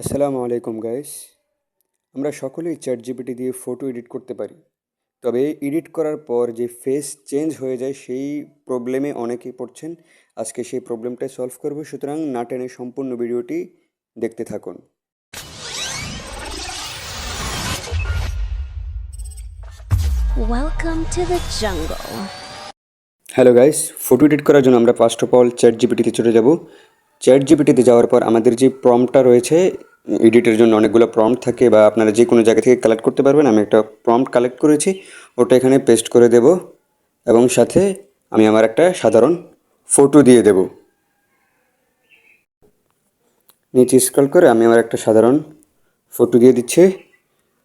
আসসালামু আলাইকুম গাইস আমরা সকলেই চ্যাট জিপিটি দিয়ে ফটো এডিট করতে পারি। তবে এডিট করার পর যে ফেস চেঞ্জ হয়ে যায় সেই প্রবলেমে অনেকেই পড়ছেন। আজকে সেই প্রবলেমটা সলভ করব। সুতরাং না টেনে সম্পূর্ণ ভিডিওটি দেখতে থাকুন। Welcome to the jungle. Hello guys photo edit করার জন্য আমরা ফার্স্ট অফ অল চ্যাট জিপিটিতে চলে যাব। চ্যাট জিপিটিতে যাওয়ার পর আমাদের যে প্রম্পটটা রয়েছে এডিটের জন্য অনেকগুলো প্রম্পট থাকে বা আপনারা যে কোনো জায়গা থেকে কালেক্ট করতে পারবেন। আমি একটা প্রম্পট কালেক্ট করেছি, ওটা এখানে পেস্ট করে দেব এবং সাথে আমি আমার একটা সাধারণ ফটো দিয়ে দেব। নিচে স্ক্রল করে আমি আমার একটা সাধারণ ফটো দিয়ে দিচ্ছি।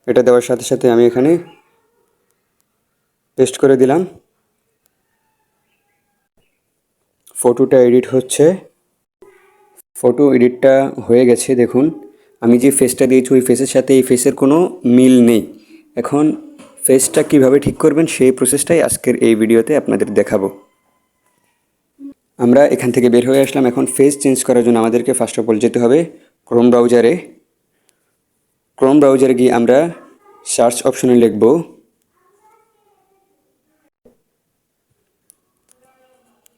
এটা দেওয়ার সাথে সাথে আমি এখানে পেস্ট করে দিলাম। ফটোটা এডিট হচ্ছে। ফটো এডিটটা হয়ে গেছে, দেখুন। আমি যে ফেসটা দিয়েছি, ওই ফেসের সাথে এই ফেসের কোনো মিল নেই। এখন ফেসটা কীভাবে ঠিক করবেন, সেই প্রসেসটাই আজকের এই ভিডিওতে আপনাদের দেখাবো। আমরা এখান থেকে বের হয়ে আসলাম। এখন ফেস চেঞ্জ করার জন্য আমাদেরকে ফার্স্ট অফ অল যেতে হবে ক্রোম ব্রাউজারে ক্রোম ব্রাউজারে গিয়ে আমরা সার্চ অপশনে লিখব।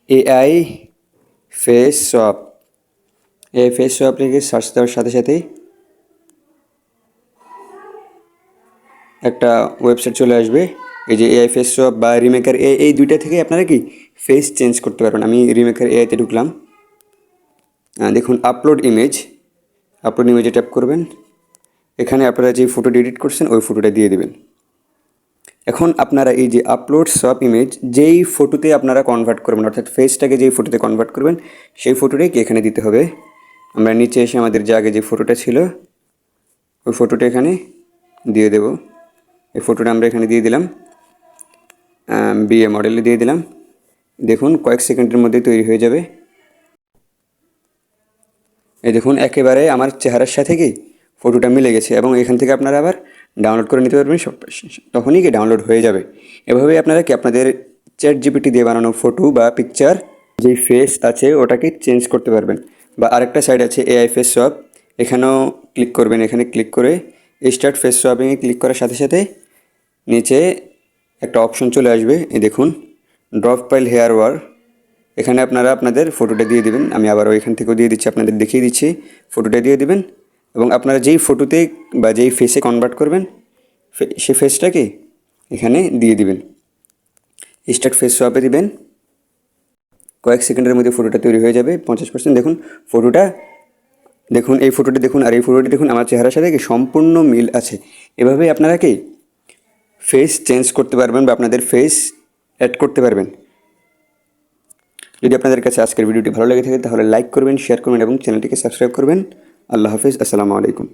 এআই ফেস সোয়াপ এই ফেস সোয়াপ লিখে সার্চ দেওয়ার সাথে সাথেই একটা ওয়েবসাইট চলে আসবে। এই যে এআই ফেস শপ বা রিমেকার এ এই দুইটা থেকে আপনারা কি ফেস চেঞ্জ করতে পারবেন। আমি রিমেকার এআইতে ঢুকলাম। দেখুন আপলোড ইমেজ আপলোড ইমেজে ট্যাপ করবেন। এখানে আপনারা যে ফটোটি এডিট করছেন, ওই ফটোটা দিয়ে দেবেন। এখন আপনারা এই যে আপলোড সব ইমেজ যেই ফটোতে আপনারা কনভার্ট করবেন, অর্থাৎ ফেসটাকে যেই ফটোতে কনভার্ট করবেন, সেই ফটোটাই কি এখানে দিতে হবে? আমরা নিচে এসে আমাদের যে আগে যে ফটোটা ছিল, ওই ফটোটা এখানে দিয়ে দেব। এই ফটোটা আমরা এখানে দিয়ে দিলাম। বিএ মডেলে দিয়ে দিলাম। দেখুন, কয়েক সেকেন্ডের মধ্যে তৈরি হয়ে যাবে। এই দেখুন, একেবারে আমার চেহারার সাথে কি ফটোটা মিলে গেছে এবং এখান থেকে আপনারা আবার ডাউনলোড করে নিতে পারবেন, সব তখনই কি ডাউনলোড হয়ে যাবে। এভাবে আপনারা কি আপনাদের চ্যাট জিপিটি দিয়ে বানানো ফটো বা পিকচার যেই ফেস আছে ওটাকে চেঞ্জ করতে পারবেন? বা আরেকটা সাইড আছে এআই ফেস সোয়াপ এখানেও ক্লিক করবেন, এখানে ক্লিক করে স্টার্ট ফেস সোয়াপিংয়ে ক্লিক করার সাথে সাথে নিচে একটা অপশন চলে আসবে, এই দেখুন ড্রপ পাইল হেয়ার ওয়ার এখানে আপনারা আপনাদের ফটোটা দিয়ে দিবেন, আমি আবারও এখান থেকেও দিয়ে দিচ্ছি, আপনাদের দেখিয়ে দিচ্ছি ফটোটা দিয়ে দেবেন। এবং আপনারা যেই ফটোতে বা যেই ফেসে কনভার্ট করবেন সে ফেসটাকে এখানে দিয়ে দিবেন। স্টার্ট ফেস সোয়াপে দিবেন। কয়েক সেকেন্ডের মধ্যে ফটোটা তৈরি হয়ে যাবে, পঞ্চাশ পার্সেন্ট দেখুন ফটোটা দেখুন, এই ফটোটি দেখুন আর এই ফটোটি দেখুন, আমার চেহারার সাথে সম্পূর্ণ মিল আছে। এভাবেই আপনারা কি ফেস চেঞ্জ করতে পারবেন বা আপনাদের ফেস অ্যাড করতে পারবেন। যদি আপনাদের কাছে আজকের ভিডিওটি ভালো লেগে থাকে, তাহলে লাইক করবেন শেয়ার করবেন এবং চ্যানেলটিকে সাবস্ক্রাইব করবেন। আল্লাহ হাফিজ, আসসালামু আলাইকুম।